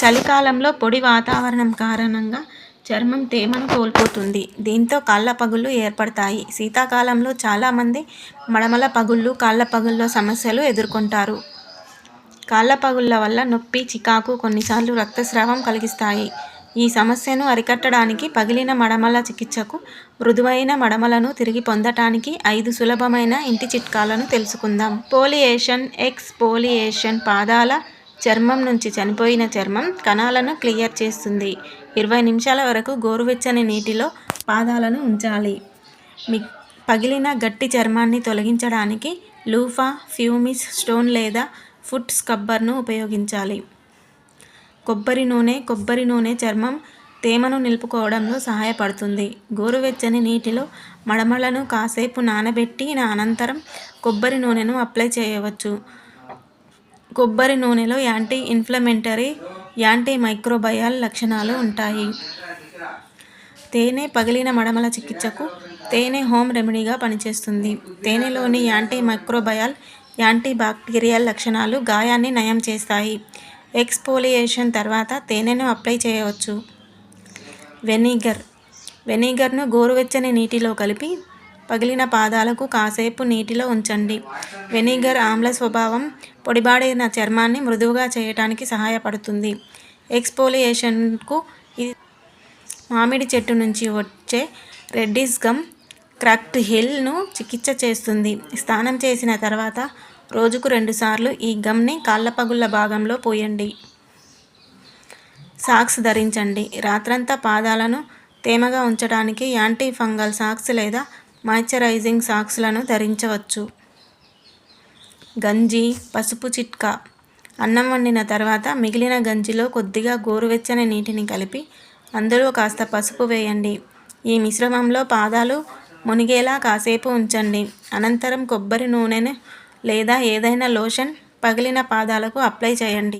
చలికాలంలో పొడి వాతావరణం కారణంగా చర్మం తేమను కోల్పోతుంది. దీంతో కాళ్ళ పగుళ్ళు ఏర్పడతాయి. శీతాకాలంలో చాలామంది మడమల పగుళ్ళు కాళ్ళ పగుళ్ళ సమస్యలు ఎదుర్కొంటారు. కాళ్ళ పగుళ్ళ వల్ల నొప్పి చికాకు కొన్నిసార్లు రక్తస్రావం కలిగిస్తాయి. ఈ సమస్యను అరికట్టడానికి పగిలిన మడమల చికిత్సకు మృదువైన మడమలను తిరిగి పొందటానికి ఐదు సులభమైన ఇంటి చిట్కాలను తెలుసుకుందాం. పోలియేషన్ ఎక్స్ పోలియేషన్ పాదాల చర్మం నుంచి చనిపోయిన చర్మం కణాలను క్లియర్ చేస్తుంది. ఇరవై నిమిషాల వరకు గోరువెచ్చని నీటిలో పాదాలను ఉంచాలి. మి పగిలిన గట్టి చర్మాన్ని తొలగించడానికి లూఫా ఫ్యూమిస్ స్టోన్ లేదా ఫుట్ స్కబ్బర్ను ఉపయోగించాలి. కొబ్బరి నూనె కొబ్బరి నూనె చర్మం తేమను నిలుపుకోవడంలో సహాయపడుతుంది. గోరువెచ్చని నీటిలో మడమలను కాసేపు నానబెట్టిన అనంతరం కొబ్బరి నూనెను అప్లై చేయవచ్చు. కొబ్బరి నూనెలో యాంటీ ఇన్ఫ్లమెంటరీ యాంటీ మైక్రోబయల్ లక్షణాలు ఉంటాయి. తేనె పగిలిన మడమల చికిత్సకు తేనె హోమ్ రెమెడీగా పనిచేస్తుంది. తేనెలోని యాంటీ మైక్రోబయల్ యాంటీ బాక్టీరియల్ లక్షణాలు గాయాన్ని నయం చేస్తాయి. ఎక్స్పోలియేషన్ తర్వాత తేనెను అప్లై చేయవచ్చు. వెనిగర్. వెనిగర్ను గోరువెచ్చని నీటిలో కలిపి పగిలిన పాదాలకు కాసేపు నీటిలో ఉంచండి. వెనిగర్ ఆమ్ల స్వభావం పొడిబాడిన చర్మాన్ని మృదువుగా చేయటానికి సహాయపడుతుంది. ఎక్స్పోలియేషన్కు ఇది మామిడి చెట్టు నుంచి వచ్చే రెడ్డిస్ గమ్ క్రక్ట్ హిల్ను చికిత్స చేస్తుంది. స్నానం చేసిన తర్వాత రోజుకు రెండుసార్లు ఈ గమ్ని కాళ్ళ పగుళ్ళ భాగంలో పోయండి. సాక్స్ ధరించండి. రాత్రంతా పాదాలను తేమగా ఉంచడానికి యాంటీ ఫంగల్ సాక్స్ లేదా మాయిశ్చరైజింగ్ సాక్స్లను ధరించవచ్చు. గంజి పసుపు చిట్కా. అన్నం వండిన తర్వాత మిగిలిన గంజిలో కొద్దిగా గోరువెచ్చని నీటిని కలిపి అందులో కాస్త పసుపు వేయండి. ఈ మిశ్రమంలో పాదాలు మునిగేలా కాసేపు ఉంచండి. అనంతరం కొబ్బరి నూనెను లేదా ఏదైనా లోషన్ పగిలిన పాదాలకు అప్లై చేయండి.